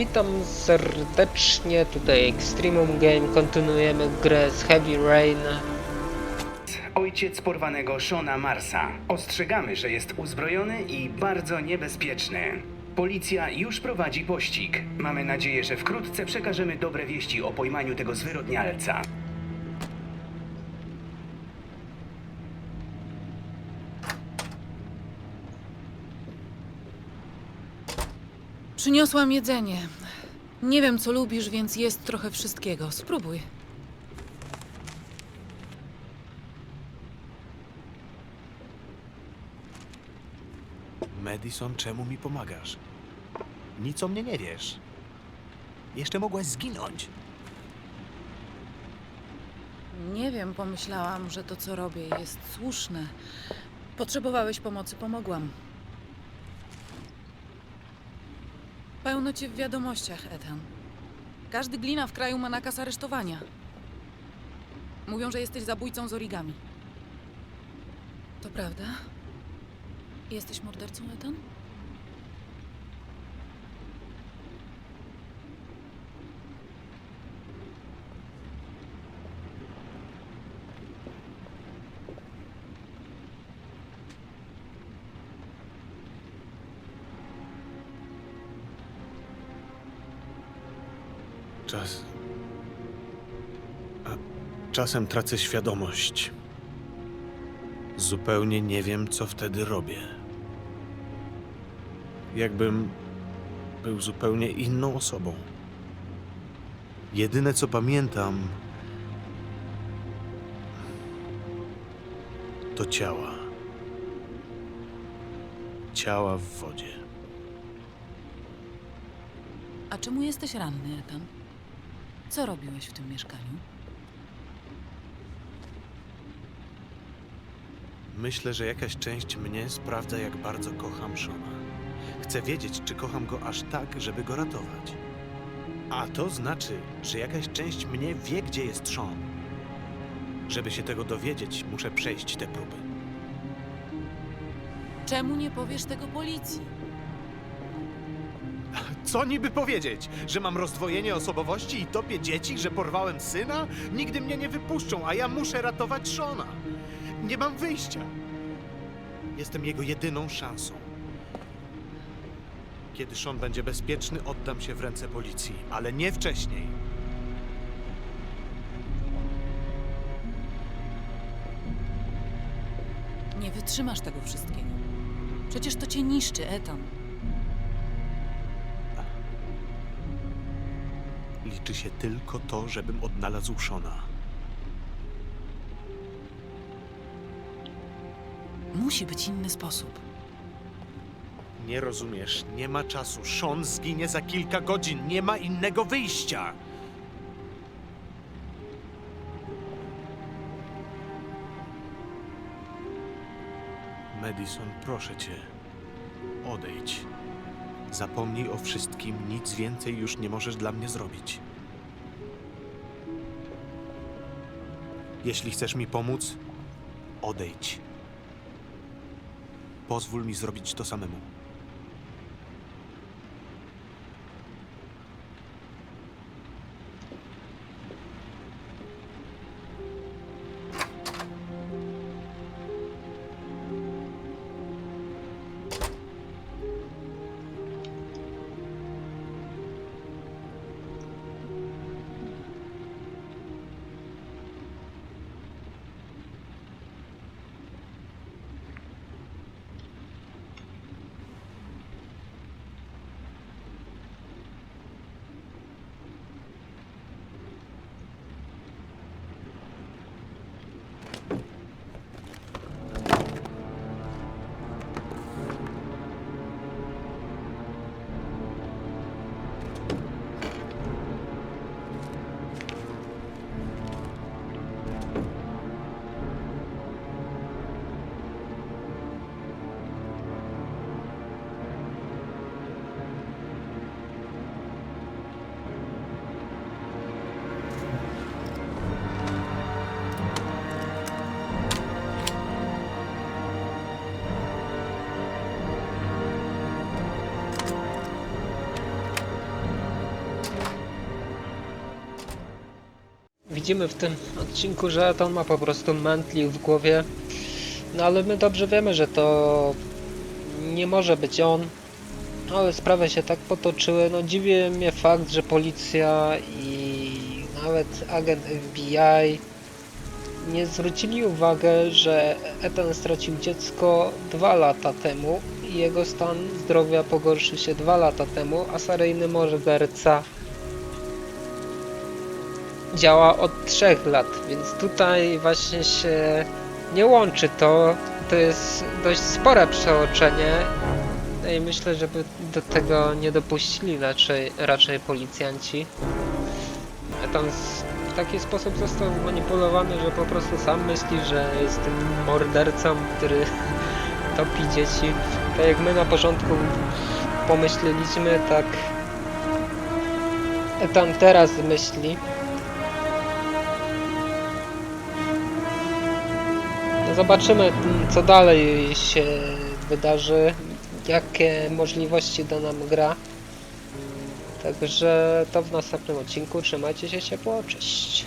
Witam serdecznie, tutaj Extremum Game, kontynuujemy grę z Heavy Rain. Ojciec porwanego Shona Marsa. Ostrzegamy, że jest uzbrojony i bardzo niebezpieczny. Policja już prowadzi pościg. Mamy nadzieję, że wkrótce przekażemy dobre wieści o pojmaniu tego zwyrodnialca. Przyniosłam jedzenie. Nie wiem, co lubisz, więc jest trochę wszystkiego. Spróbuj. Madison, czemu mi pomagasz? Nic o mnie nie wiesz. Jeszcze mogłaś zginąć. Nie wiem, pomyślałam, że to, co robię, jest słuszne. Potrzebowałeś pomocy, pomogłam. Pełno cię w wiadomościach, Ethan. Każdy glina w kraju ma nakaz aresztowania. Mówią, że jesteś zabójcą z origami. To prawda? Jesteś mordercą, Ethan? Czas. A, czasem tracę świadomość. Zupełnie nie wiem, co wtedy robię. Jakbym był zupełnie inną osobą. Jedyne, co pamiętam, to ciała. Ciała w wodzie. A czemu jesteś ranny, Ethan? Co robiłeś w tym mieszkaniu? Myślę, że jakaś część mnie sprawdza, jak bardzo kocham Shona. Chcę wiedzieć, czy kocham go aż tak, żeby go ratować. A to znaczy, że jakaś część mnie wie, gdzie jest Sean. Żeby się tego dowiedzieć, muszę przejść te próby. Czemu nie powiesz tego policji? Co niby powiedzieć? Że mam rozdwojenie osobowości i topię dzieci? Że porwałem syna? Nigdy mnie nie wypuszczą, a ja muszę ratować Shona. Nie mam wyjścia. Jestem jego jedyną szansą. Kiedy Sean będzie bezpieczny, oddam się w ręce policji, ale nie wcześniej. Nie wytrzymasz tego wszystkiego. Przecież to cię niszczy, Ethan. Liczy się tylko to, żebym odnalazł Shona. Musi być inny sposób. Nie rozumiesz, nie ma czasu. Sean zginie za kilka godzin, nie ma innego wyjścia. Madison, proszę cię, odejdź. Zapomnij o wszystkim, nic więcej już nie możesz dla mnie zrobić. Jeśli chcesz mi pomóc, odejdź. Pozwól mi zrobić to samemu. Widzimy w tym odcinku, że Eton ma po prostu mętlik w głowie. No ale my dobrze wiemy, że to nie może być on. Ale sprawy się tak potoczyły. No dziwi mnie fakt, że policja i nawet agent FBI nie zwrócili uwagę, że Ethan stracił dziecko dwa lata temu i jego stan zdrowia pogorszył się dwa lata temu, a seryjny morderca działa od trzech lat, więc tutaj właśnie się nie łączy to. To jest dość spore przeoczenie no i myślę, żeby do tego nie dopuścili raczej, raczej policjanci. Tam w taki sposób został manipulowany, że po prostu sam myśli, że jest tym mordercą, który topi dzieci. Tak jak my na początku pomyśleliśmy, tak tam teraz myśli. Zobaczymy, mm, co dalej się wydarzy, jakie możliwości da nam gra. Także to w następnym odcinku. Trzymajcie się ciepło, cześć.